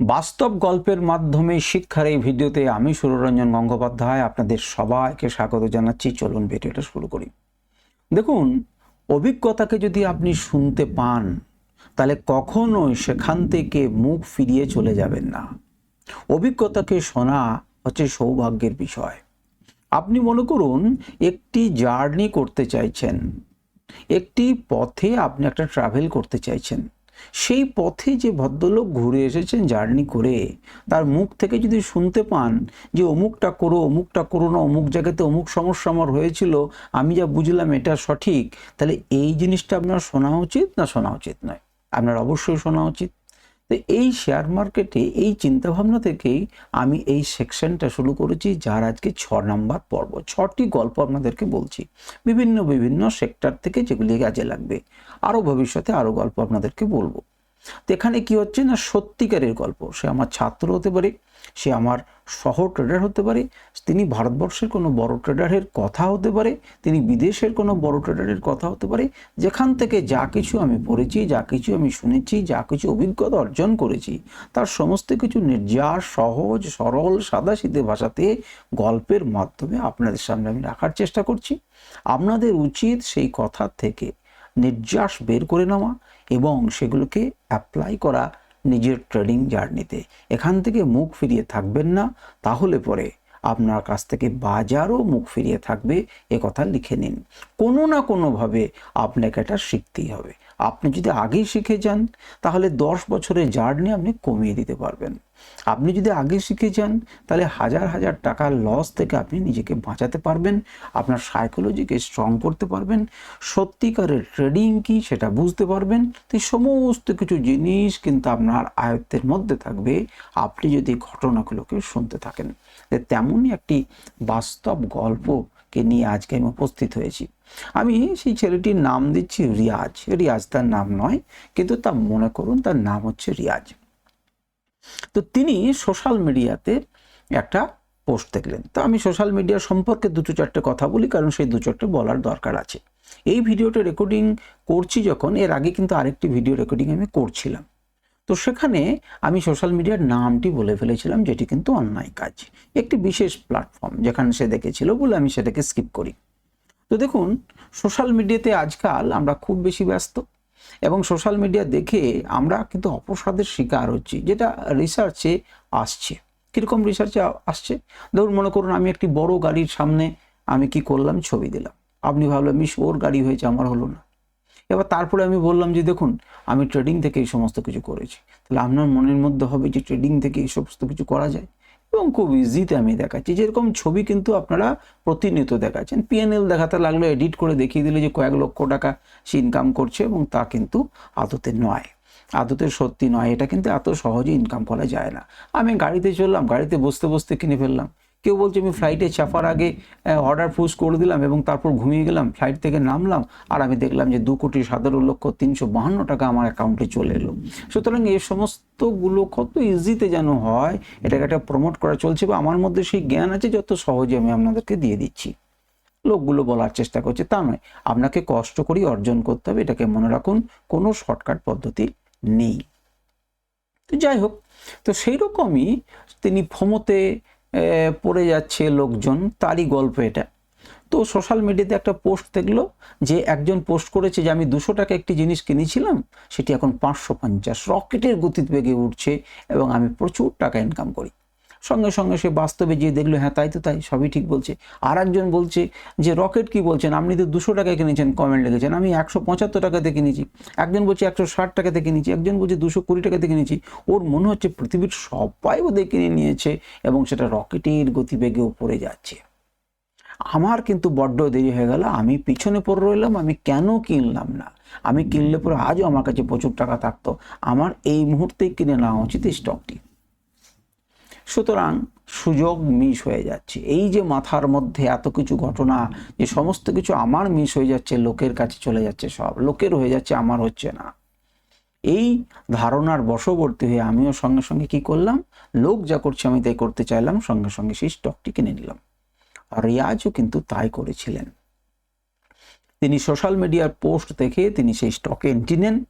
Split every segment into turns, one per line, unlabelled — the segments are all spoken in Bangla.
বাস্তব গল্পের মাধ্যমে শিক্ষার এই ভিডিওতে আমি সুররঞ্জন গঙ্গোপাধ্যায় আপনাদের সবাইকে স্বাগত জানাচ্ছি। চলুন ভিডিওটা শুরু করি। দেখুন, অভিজ্ঞতাকে যদি আপনি শুনতে পান, তাহলে কখনোই সেখান থেকে মুখ ফিরিয়ে চলে যাবেন না। অভিজ্ঞতাকে শোনা হচ্ছে সৌভাগ্যের বিষয়। আপনি মনে করুন, একটি জার্নি করতে চাইছেন, একটি পথে আপনি একটা ট্রাভেল করতে চাইছেন। সেই পথে যে ভদ্রলোক ঘুরে এসেছেন জার্নি করে, তার মুখ থেকে যদি শুনতে পান যে অমুকটা করো অমুকটা করো না, অমুক জায়গাতে অমুক সমস্যা আমার হয়েছিল, আমি যা বুঝলাম এটা সঠিক, তাহলে এই জিনিসটা আপনার শোনা উচিত না শোনা উচিত নয়? আপনার অবশ্যই শোনা উচিত। তো এই শেয়ার মার্কেটে এই চিন্তাভাবনা থেকেই আমি এই সেকশনটা শুরু করেছি, যার আজকে ছ নম্বর পর্ব। ছটি গল্প আপনাদেরকে বলছি। বিভিন্ন বিভিন্ন সেক্টর থেকে যেগুলি কাজে লাগবে। আরও ভবিষ্যতে আরও গল্প আপনাদেরকে বলব। তো এখানে কি হচ্ছে না, সত্যিকারের গল্প। সে আমার ছাত্র হতে পারে সে আমার সহ ট্রেডার হতে পারে, তিনি ভারতবর্ষের কোনো বড় ট্রেডারের কথা হতে পারে, তিনি বিদেশের কোনো বড় ট্রেডারের কথা হতে পারে, যেখান থেকে যা কিছু আমি পড়েছি, যা কিছু আমি শুনেছি, যা কিছু অভিজ্ঞতা অর্জন করেছি, তার সমস্ত কিছু নির্যাস, সহজ, সরল, সাদাসিধে ভাষাতে গল্পের মাধ্যমে আপনাদের সামনে আমি রাখার চেষ্টা করছি। আপনাদের উচিত সেই কথা থেকে নির্যাস বের করে নেওয়া এবং সেগুলোকে অ্যাপ্লাই করা নিজের ট্রেডিং জার্নিতে। এখান থেকে মুখ ফিরিয়ে থাকবেন না, তাহলে পরে আপনার কাছ থেকে বাজারও মুখ ফিরিয়ে থাকবে, এ কথা লিখে নিন। কোনো না কোনোভাবে আপনাকে এটা শিখতেই হবে। আপনি যদি আগেই শিখে যান, তাহলে দশ বছরের জার্নি আপনি কমিয়ে দিতে পারবেন। আপনি যদি আগে শিখে যান, তাহলে হাজার হাজার টাকার লস থেকে আপনি নিজেকে বাঁচাতে পারবেন, আপনার সাইকোলজিকে স্ট্রং করতে পারবেন, সত্যিকারের ট্রেডিং কি সেটা বুঝতে পারবেন তো সমস্ত কিছু জিনিস কিন্তু আপনার আয়ত্তের মধ্যে থাকবে, আপনি যদি ঘটনাগুলোকে শুনতে থাকেন। তেমনই একটি বাস্তব গল্পকে নিয়ে আজকে আমি উপস্থিত হয়েছি। আমি সেই ছেলেটির নাম দিচ্ছি রিয়াজ। রিয়াজ তার নাম নয়, কিন্তু তা মনে করুন, তার নাম হচ্ছে রিয়াজ। তো তিনি সোশ্যাল মিডিয়াতে একটা পোস্ট দেখলেন। তো আমি সোশ্যাল মিডিয়া সম্পর্কে দুটো চারটে কথা বলি, কারণ সেই দু চারটে বলার দরকার আছে। এই ভিডিওটা রেকর্ডিং করছি যখন, এর আগে কিন্তু আরেকটি ভিডিও রেকর্ডিং আমি করছিলাম। তো সেখানে আমি সোশ্যাল মিডিয়ার নামটি বলে ফেলেছিলাম, যেটি কিন্তু অন্যায় কাজ। একটি বিশেষ প্ল্যাটফর্ম যেখানে সে দেখেছিল বলে আমি সেটাকে স্কিপ করি। তো দেখুন, সোশ্যাল মিডিয়াতে আজকাল আমরা খুব বেশি ব্যস্ত। এবং সোশ্যাল মিডিয়া দেখে আমরা কিন্তু অপসাদের শিকার হচ্ছি, যেটা রিসার্চে আসছে। কীরকম রিসার্চে আসছে? ধরুন, মনে করুন আমি একটি বড় গাড়ির সামনে আমি কি করলাম? ছবি দিলাম। আপনি ভাবলাম মিস ওর গাড়ি হয়েছে, আমার হলো না। এবার তারপরে আমি বললাম যে, দেখুন, আমি ট্রেডিং থেকে এই সমস্ত কিছু করেছি। তাহলে আপনার মনের মধ্যে হবে যে ট্রেডিং থেকে এই সমস্ত কিছু করা যায়? এবং খুব ইজিতে আমি দেখাচ্ছি। যেরকম ছবি কিন্তু আপনারা প্রতিনিয়ত দেখাচ্ছেন। পিএনএল দেখাতে লাগল এডিট করে দেখিয়ে দিলে যে কয়েক লক্ষ টাকা সে ইনকাম করছে এবং তা কিন্তু আদতে নয়। আদতে সত্যি নয়। এটা কিন্তু এত সহজে ইনকাম করা যায় না। আমি গাড়িতে চললাম, গাড়িতে বসতে বসতে কিনে ফেললাম। কেউ বলছে, আমি ফ্লাইটে চাপার আগে অর্ডার ফুস করে দিলাম এবং তারপর ঘুমিয়ে গেলাম ফ্লাইট থেকে নামলাম, আর আমি দেখলাম যে দু কোটি সতেরো লক্ষ তিনশো বাহান্ন টাকা আমার অ্যাকাউন্টে চলে এলো। সুতরাং এই সমস্তগুলো কত ইজিতে যেন হয়, এটাকে একটা প্রমোট করা চলছে বা আমার মধ্যে সেই জ্ঞান আছে যত সহজে আমি আপনাদেরকে দিয়ে দিচ্ছি। লোকগুলো বলার চেষ্টা করছে, তা নয়, আপনাকে কষ্ট করেই অর্জন করতে হবে, এটাকে মনে রাখুন, কোনো শর্টকাট পদ্ধতি নেই। তো যাই হোক, তো সেই রকমই তিনি ফোমোতে পড়ে যাচ্ছে লোকজন, তারই গল্প এটা। তো সোশ্যাল মিডিয়াতে একটা পোস্ট দেখল যে একজন পোস্ট করেছে যে, আমি দুশো টাকা একটি জিনিস কিনেছিলাম, সেটি এখন পাঁচশো পঞ্চাশ। রকেটের গতিতে বেগে উঠছে এবং আমি প্রচুর টাকা ইনকাম করি। সঙ্গে সঙ্গে সে বাস্তবে গিয়ে দেখল হ্যাঁ তাই তো, তাই, সবই ঠিক বলছে। আর একজন বলছে যে, রকেট কি বলছেন? আপনি তো দুশো টাকায় কিনেছেন কমেন্ট লিখেছেন। আমি একশো পঁচাত্তর টাকাতে কিনেছি। একজন বলছে একশো ষাট টাকাতে কিনেছি, একজন বলছে দুশো কুড়ি টাকাতে কিনেছি। ওর মনে হচ্ছে পৃথিবীর সবাই ওদের কিনে নিয়েছে এবং সেটা রকেটের গতিবেগেও পড়ে যাচ্ছে। আমার কিন্তু বড্ড দেরি হয়ে গেল। আমি পিছনে পড়ে রইলাম, আমি কেন কিনলাম না? আমি কিনলে পরে আজও আমার কাছে প্রচুর টাকা থাকতো। আমার এই মুহূর্তেই কিনে নেওয়া উচিত স্টকটি সুতরাং সুযোগ মিস হয়ে যাচ্ছে। এই যে মাথার মধ্যে এত কিছু ঘটনা, যে সমস্ত কিছু আমার মিস হয়ে যাচ্ছে, লোকের কাছে চলে যাচ্ছে সব, লোকের হয়ে যাচ্ছে, আমার হচ্ছে না। এই ধারণার বশবর্তী হয়ে আমিও সঙ্গে সঙ্গে কি করলাম? লোক যা করছে, আমি তাই করতে চাইলাম, সঙ্গে সঙ্গে সেই স্টকটি কিনে নিলাম। আর রিয়াজও কিন্তু তাই করেছিলেন। তিনি সোশ্যাল মিডিয়ার পোস্ট দেখে তিনি সেই স্টকে এন্ট্রি নেন।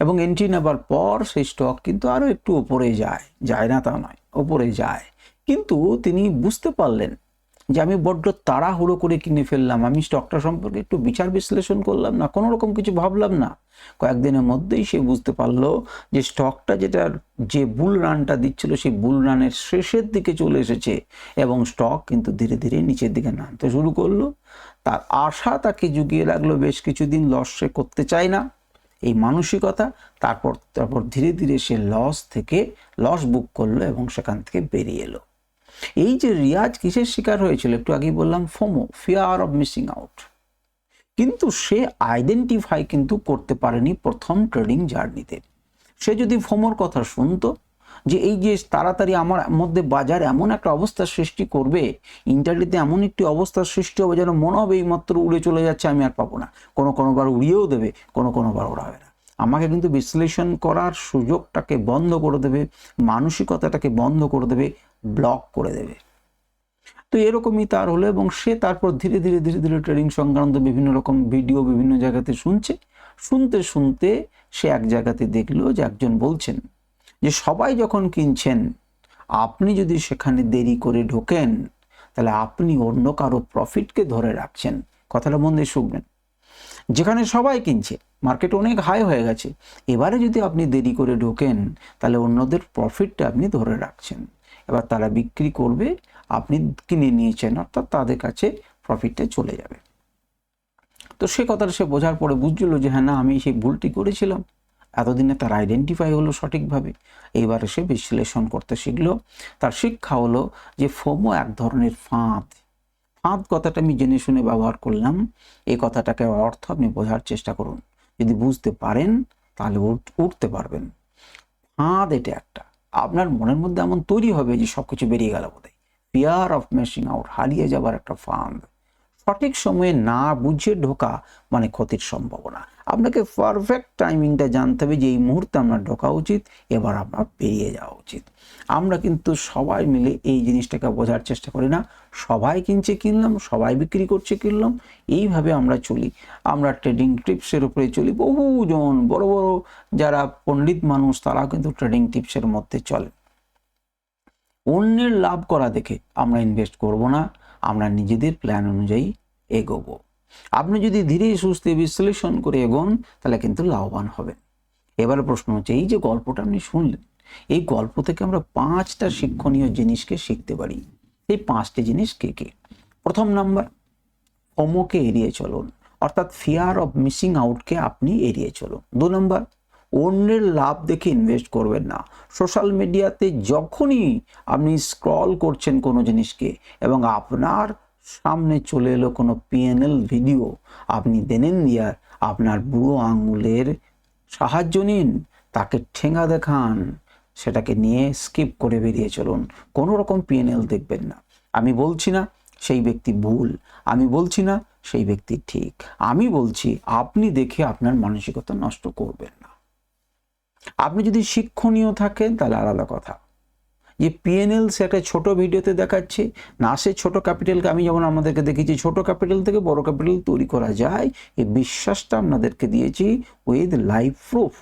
এবং এন্ট্রি নেবার পর সেই স্টক কিন্তু আরও একটু ওপরে যায়। যায় না তা নয় ওপরে যায়। কিন্তু তিনি বুঝতে পারলেন যে আমি বড্ড তাড়াহুড়ো করে কিনে ফেললাম, আমি স্টকটা সম্পর্কে একটু বিচার বিশ্লেষণ করলাম না, কোনো রকম কিছু ভাবলাম না। কয়েকদিনের মধ্যেই সে বুঝতে পারল যে স্টকটা যেটা যে বুল রানটা দিচ্ছিল, সেই বুল রানের শেষের দিকে চলে এসেছে এবং স্টক কিন্তু ধীরে ধীরে নিচের দিকে নামতে শুরু করল। তার আশা তাকে জুগিয়ে লাগল বেশ কিছুদিন লস সে করতে চায় না। এই মানসিকতা, তারপর তারপর ধীরে ধীরে সে লস থেকে লস বুক করল এবং সেখান থেকে বেরিয়ে এলো। এই যে রিয়াজ কিসের শিকার হয়েছিল? একটু আগেই বললাম, FOMO fear of missing out কিন্তু সে আইডেন্টিফাই কিন্তু করতে পারেনি প্রথম ট্রেডিং জার্নিতে সে যদি ফোমোর কথা শুনতো যে এই যে তাড়াতাড়ি আমার মধ্যে বাজার এমন একটা অবস্থার সৃষ্টি করবে, ইন্টারনেটে এমন একটি অবস্থার সৃষ্টি হবে যেন মনে হবে এইমাত্র উড়ে চলে যাচ্ছে, আমি আর পাবো না। কোনো কোনোবার উড়িয়েও দেবে, কোনো কোনোবার ওড়াবে না। আমাকে কিন্তু বিশ্লেষণ করার সুযোগটাকে বন্ধ করে দেবে, মানসিকতাটাকে বন্ধ করে দেবে ব্লক করে দেবে। তো এরকমই তার হলো এবং সে তারপর ধীরে ধীরে ধীরে ধীরে ট্রেডিং সংক্রান্ত বিভিন্ন রকম ভিডিও বিভিন্ন জায়গাতে শুনছে। শুনতে শুনতে সে এক জায়গাতে দেখল যে একজন বলছেন যে সবাই যখন কিনছেন, আপনি যদি সেখানে দেরি করে ঢোকেন, তাহলে আপনি অন্য কারও প্রফিটকে ধরে রাখছেন। কথাটা মন দিয়ে শুনবেন। যেখানে সবাই কিনছে মার্কেট অনেক হাই হয়ে গেছে। এবারে যদি আপনি দেরি করে ঢোকেন, তাহলে অন্যদের প্রফিটটা আপনি ধরে রাখছেন। এবার তারা বিক্রি করবে, আপনি কিনে নিয়েছেন, অর্থাৎ তাদের কাছে প্রফিটটা চলে যাবে। তো সে কথাটা সে বোঝার পরে বুঝলো যে হ্যাঁ না, আমি সেই ভুলটি করেছিলাম। এতদিনে তার আইডেন্টিফাই হলো সঠিকভাবে। এইবারে সে বিশ্লেষণ করতে শিখলো। তার শিক্ষা হলো যে ফোমো এক ধরনের ফাঁদ। ফাঁদ কথাটা আমি জেনে শুনে ব্যবহার করলাম। এই কথাটাকে অর্থ আপনি বোঝার চেষ্টা করুন। যদি বুঝতে পারেন, তাহলে উঠতে পারবেন। ফাঁদ এটা একটা। আপনার মনের মধ্যে এমন তৈরি হবে যে সব কিছু বেরিয়ে গেল বোধহয়। ফিয়ার অফ মেশিং আউট হারিয়ে যাবার একটা ফান্ড সঠিক সময়ে না বুঝে ঢোকা মানে ক্ষতির সম্ভাবনা। আপনাকে পারফেক্ট টাইমিংটা জানতে হবে যে এই মুহূর্তে আপনার ঢোকা উচিত, এবার আপনার বেরিয়ে যাওয়া উচিত। আমরা কিন্তু সবাই মিলে এই জিনিসটাকে বোঝার চেষ্টা করি না। সবাই কিনছে, কিনলাম, সবাই বিক্রি করছে, কিনলাম, এইভাবে আমরা চলি। আমরা ট্রেডিং টিপসের উপরে চলি। বহুজন বড় বড় যারা পণ্ডিত মানুষ তারা কিন্তু ট্রেডিং টিপসের মধ্যে চলে। অন্যের লাভ করা দেখে আমরা ইনভেস্ট করব না। আমরা নিজেদের প্ল্যান অনুযায়ী এগোবো। আপনি যদি ধীরে সুস্থে বিশ্লেষণ করে এগোন, তাহলে কিন্তু লাভবান হবেন। এবার প্রশ্ন হচ্ছে, এই যে গল্পটা আপনি শুনলেন, এই গল্প থেকে আমরা পাঁচটা শিক্ষণীয় জিনিসকে শিখতে পারি। এই পাঁচটি জিনিস কে কে? প্রথম নাম্বার, অমোকে এড়িয়ে চলুন, অর্থাৎ ফিয়ার অফ মিসিং আউটকে আপনি এড়িয়ে চলুন। দু নম্বর, অন্যের লাভ দেখে ইনভেস্ট করবেন না। সোশ্যাল মিডিয়াতে যখনই আপনি স্ক্রল করছেন কোনো জিনিসকে, এবং আপনার সামনে চলে এলো কোনো পিএনএল ভিডিও আপনি দেনেন দিয়ার আপনার বুড়ো আঙুলের সাহায্য নিন, তাকে ঠেঙা দেখান, সেটাকে নিয়ে স্কিপ করে বেরিয়ে চলুন। কোনো রকম পিএনএল দেখবেন না। আমি বলছি না সেই ব্যক্তি ভুল, আমি বলছি না সেই ব্যক্তি ঠিক। আমি বলছি আপনি দেখে আপনার মানসিকতা নষ্ট করবেন না। আপনি যদি শিক্ষণীয় থাকেন তাহলে আলাদা কথা। যে পিএনএল সে একটা ছোট ভিডিওতে দেখাচ্ছে। না, সে ছোট ক্যাপিটালকে আমি যেমন আমাদেরকে দেখেছি ছোট ক্যাপিটাল থেকে বড় ক্যাপিটাল তৈরি করা যায়। এই বিশ্বাসটা আপনাদেরকে দিয়েছি উইথ লাইভ প্রুফ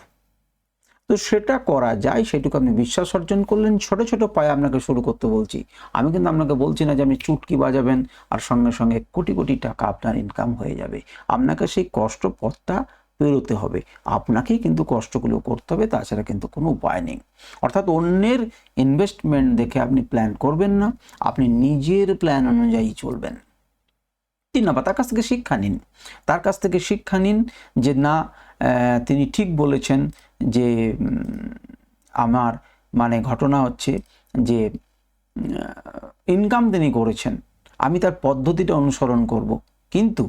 তো সেটা করা যায়, সেটুকু আপনি বিশ্বাস অর্জন করলেন। ছোট ছোট পায়ে আপনাকে শুরু করতে বলছি। আমি কিন্তু আপনাকে বলছি না যে আপনি চুটকি বাজাবেন, আর সঙ্গে সঙ্গে কোটি কোটি টাকা আপনার ইনকাম হয়ে যাবে। আপনাকে সেই কষ্ট পথটা পেরোতে হবে। আপনাকেই কিন্তু কষ্টগুলো করতে হবে, তাছাড়া কিন্তু কোনো উপায় নেই। অর্থাৎ অন্যের ইনভেস্টমেন্ট দেখে আপনি প্ল্যান করবেন না, আপনি নিজের প্ল্যান অনুযায়ী চলবেন। তিন নম্বর, তার কাছ থেকে শিক্ষা নিন। তার কাছ থেকে শিক্ষা নিন যে না তিনি ঠিক বলেছেন যে আমার মানে ঘটনা হচ্ছে যে ইনকাম তিনি করেছেন। আমি তার পদ্ধতিটা অনুসরণ করব। কিন্তু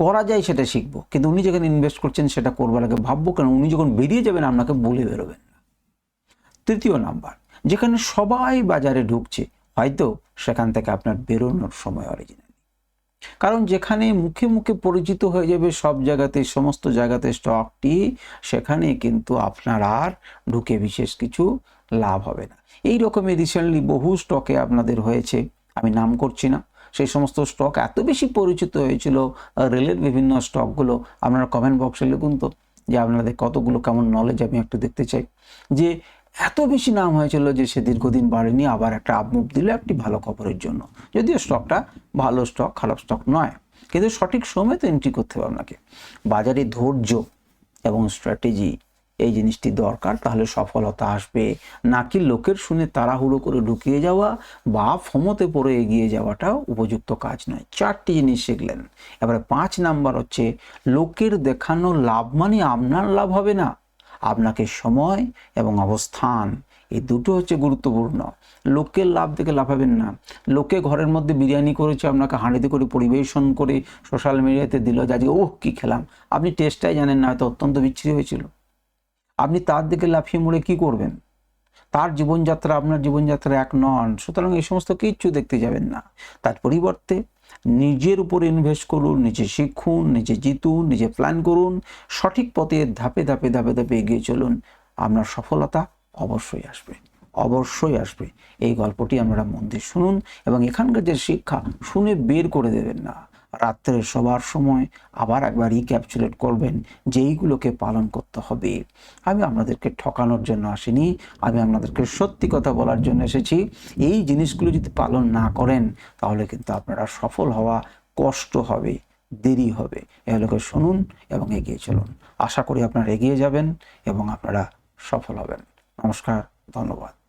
করা যায় সেটা শিখব। কিন্তু উনি যেখানে ইনভেস্ট করছেন সেটা করবার আগে ভাববো কেন? উনি যখন বেরিয়ে যাবেন, আপনাকে বলে বেরোবেন না। তৃতীয় নাম্বার, যেখানে সবাই বাজারে ঢুকছে, হয়তো সেখান থেকে আপনার বেরোনোর সময় অরিজিনাল কারণ যেখানে মুখে মুখে পরিচিত হয়ে যাবে সব জায়গাতে, সমস্ত জায়গাতে স্টকটি সেখানে কিন্তু আপনার আর ঢুকে বিশেষ কিছু লাভ হবে না। এই রকমই রিসেন্টলি বহু স্টকে আপনাদের হয়েছে। আমি নাম করছি না। সেই সমস্ত স্টক এত বেশি পরিচিত হয়েছিল রেলের বিভিন্ন স্টকগুলো আপনারা কমেন্ট বক্সে লিখুন তো, যে আপনাদের কতগুলো কেমন নলেজ আমি একটু দেখতে চাই। যে এত বেশি নাম হয়েছিল যে সে দীর্ঘদিন বাড়েনি, আবার একটা আপমুভ দিল একটি ভালো খবরের জন্য। যদিও স্টকটা ভালো স্টক খারাপ স্টক নয়, কিন্তু সঠিক সময় তো এন্ট্রি করতে হবে আপনাকে। বাজারে ধৈর্য এবং স্ট্র্যাটেজি এই জিনিসটি দরকার, তাহলে সফলতা আসবে। নাকি লোকের শুনে তাড়াহুড়ো করে ঢুকিয়ে যাওয়া বা ফমতে পড়ে এগিয়ে যাওয়াটা উপযুক্ত কাজ নয়। চারটি জিনিস শিখলেন। এবারে পাঁচ নাম্বার হচ্ছে, লোকের দেখানো লাভ মানে আপনার লাভ হবে না। আপনাকে সময় এবং অবস্থান, এই দুটো হচ্ছে গুরুত্বপূর্ণ। লোকের লাভ থেকে লাভাবেন না। লোকে ঘরের মধ্যে বিরিয়ানি করেছে, আপনাকে হাঁড়িতে করে পরিবেশন করে সোশ্যাল মিডিয়াতে দিল, যে আজকে ওহ, কী খেলাম। আপনি টেস্টটাই জানেন না, হয়তো অত্যন্ত বিচ্ছিরি হয়েছিল। আপনি তার দিকে লাফিয়ে মুড়ে কি করবেন? তার জীবনযাত্রা আপনার জীবনযাত্রা এক নন। সুতরাং এই সমস্ত কিচ্ছু দেখতে যাবেন না। তার পরিবর্তে নিজের উপর ইনভেস্ট করুন, নিজে শিখুন, নিজে জিতুন, নিজে প্ল্যান করুন, সঠিক পথে ধাপে ধাপে ধাপে ধাপে এগিয়ে চলুন। আপনার সফলতা অবশ্যই আসবে অবশ্যই আসবে। এই গল্পটি আপনারা মন দিয়ে শুনুন এবং এখানকার যে শিক্ষা, শুনে বের করে দেবেন না। রাত্রে সবার সময় আবার একবার রিক্যাপচুলেট করবেন যে এইগুলোকে পালন করতে হবে। আমি আপনাদেরকে ঠকানোর জন্য আসিনি, আমি আপনাদেরকে সত্যি কথা বলার জন্য এসেছি। এই জিনিসগুলো যদি পালন না করেন, তাহলে কিন্তু আপনারা সফল হওয়া কষ্ট হবে, দেরি হবে। এগুলোকে শুনুন এবং এগিয়ে চলুন। আশা করি আপনারা এগিয়ে যাবেন এবং আপনারা সফল হবেন। নমস্কার, ধন্যবাদ।